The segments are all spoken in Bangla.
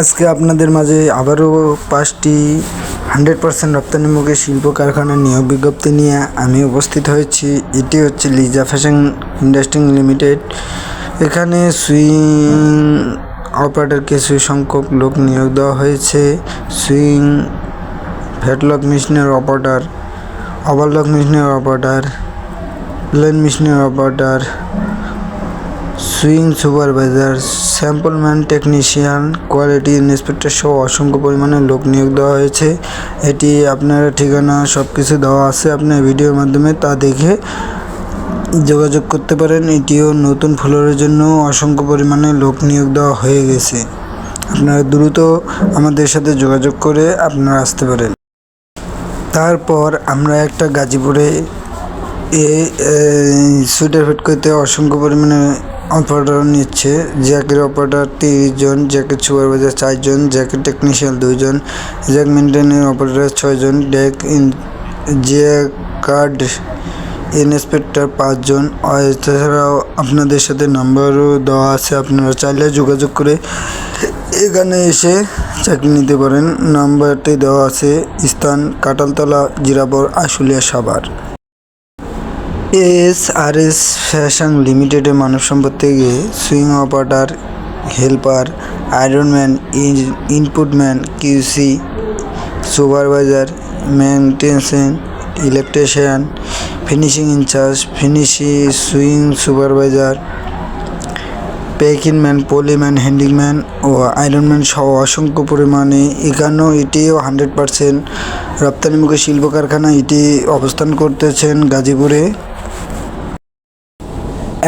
আজকে আপনাদের মাঝে আবারও পাঁচটি হান্ড্রেড পার্সেন্ট রপ্তানিমুখী শিল্প কারখানার নিয়োগ বিজ্ঞপ্তি নিয়ে আমি উপস্থিত হয়েছি। এটি হচ্ছে লিজা ফ্যাশন ইন্ডাস্ট্রি লিমিটেড। এখানে সুইং অপারেটর কিছু সংখ্যক লোক নিয়োগ দেওয়া হয়েছে। সুইং ভ্যাটলক মেশিনের অপারেটর ওভারলক মেশিনের অপারেটর, প্লেন মেশিনের operator sewing supervisor, sampleman, technician, quality inspector সহ অসংখ্য পরিমাণে লোক নিয়োগ দেওয়া হয়েছে। এটি আপনার ঠিকানা সব কিছু দেওয়া আছে। আপনার ভিডিওর মাধ্যমে তা দেখে যোগাযোগ করতে পারেন। এটিও নতুন ফ্লোরের জন্য অসংখ্য পরিমাণে লোক নিয়োগ দেওয়া হয়ে গেছে। আপনারা দ্রুত আমাদের সাথে যোগাযোগ করে আপনারা আসতে পারেন। তারপর আমরা একটা গাজীপুরে এ সুইটার ফিট করতে অসংখ্য পরিমাণে অপারেটর নিচ্ছে। জ্যাকের অপারেটর তিরিশ জন জ্যাকেট সুপারভাইজার চারজন জ্যাকেট টেকনিশিয়ান দুইজন জ্যাক মেনটেনের অপারেটর ছয়জন ডেক ইন জ্যাক কার্ড ইন্সপেক্টর পাঁচজন এছাড়াও আপনাদের সাথে নাম্বারও দেওয়া আছে, আপনারা চাইলে যোগাযোগ করে এখানে এসে চাকরি নিতে পারেন। নাম্বারটি দেওয়া আছে স্থান Katalatala Jirabor Ashulia Savar. S R S fashion লিমিটেডের মানব সম্পদ থেকে sewing operator helper, ironman inputman QC supervisor maintenance electrician, finishing incharge, ফিনিশি, sewing supervisor packingman polyman, হ্যান্ডিংম্যান ও আয়রনম্যান সহ অসংখ্য পরিমাণে এখানেও এটিও হান্ড্রেড পারসেন্ট রপ্তানিমুখী শিল্প কারখানা এটি অবস্থান করতেছেন গাজীপুরে।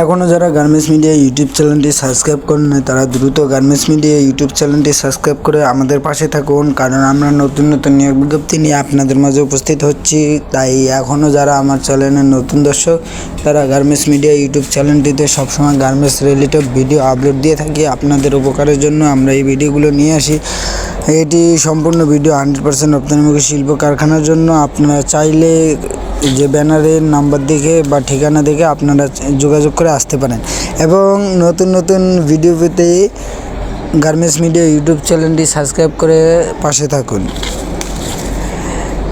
এখনও যারা গার্মেন্টস মিডিয়া ইউটিউব চ্যানেলটি সাবস্ক্রাইব করেন নাই, তারা দ্রুত গার্মেন্টস মিডিয়া ইউটিউব চ্যানেলটি সাবস্ক্রাইব করে আমাদের পাশে থাকুন। কারণ আমরা নতুন নতুন নিয়োগ বিজ্ঞপ্তি নিয়ে আপনাদের মাঝে উপস্থিত হচ্ছি। তাই এখনও যারা আমার চ্যানেলের নতুন দর্শক, তারা গার্মেন্টস মিডিয়া ইউটিউব চ্যানেলটিতে সবসময় গার্মেন্টস রিলেটেড ভিডিও আপলোড দিয়ে থাকি। আপনাদের উপকারের জন্য আমরা এই ভিডিওগুলো নিয়ে আসি। এটি সম্পূর্ণ ভিডিও হান্ড্রেড পার্সেন্ট রপ্তানিমুখী শিল্প কারখানার জন্য। আপনারা চাইলে যে ব্যানারের নাম্বার দেখে বা ঠিকানা দেখে আপনারা যোগাযোগ করে আসতে পারেন। এবং নতুন নতুন ভিডিও পেতে গার্মেন্টস মিডিয়া ইউটিউব চ্যানেলটি সাবস্ক্রাইব করে পাশে থাকুন।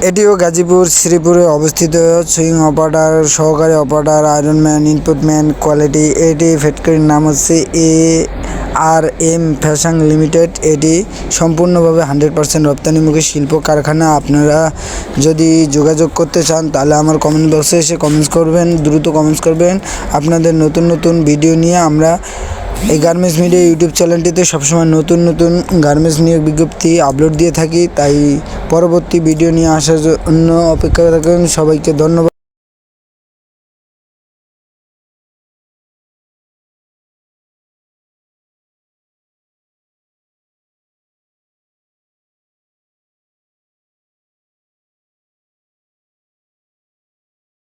এটিও গাজীপুর, শ্রীপুরে অবস্থিত সুইং অপারেটার, সহকারী অপারেটর আয়রনম্যান ইনপুটম্যান কোয়ালিটি, এটি ফ্যাক্টরির নাম হচ্ছে A R M fashion limited, এটি সম্পূর্ণভাবে হান্ড্রেড পার্সেন্ট রপ্তানিমুখী শিল্প কারখানা। আপনারা যদি যোগাযোগ করতে চান, তাহলে আমার কমেন্ট বক্সে এসে কমেন্টস করবেন, দ্রুত কমেন্টস করবেন। আপনাদের নতুন নতুন ভিডিও নিয়ে আমরা এই গার্মেন্টস মিডিয়া ইউটিউব চ্যানেলটিতে সবসময় নতুন নতুন গার্মেন্টস নিয়োগ বিজ্ঞপ্তি আপলোড দিয়ে থাকি। তাই পরবর্তী ভিডিও নিয়ে আসার জন্য অপেক্ষা থাকুন। সবাইকে ধন্যবাদ।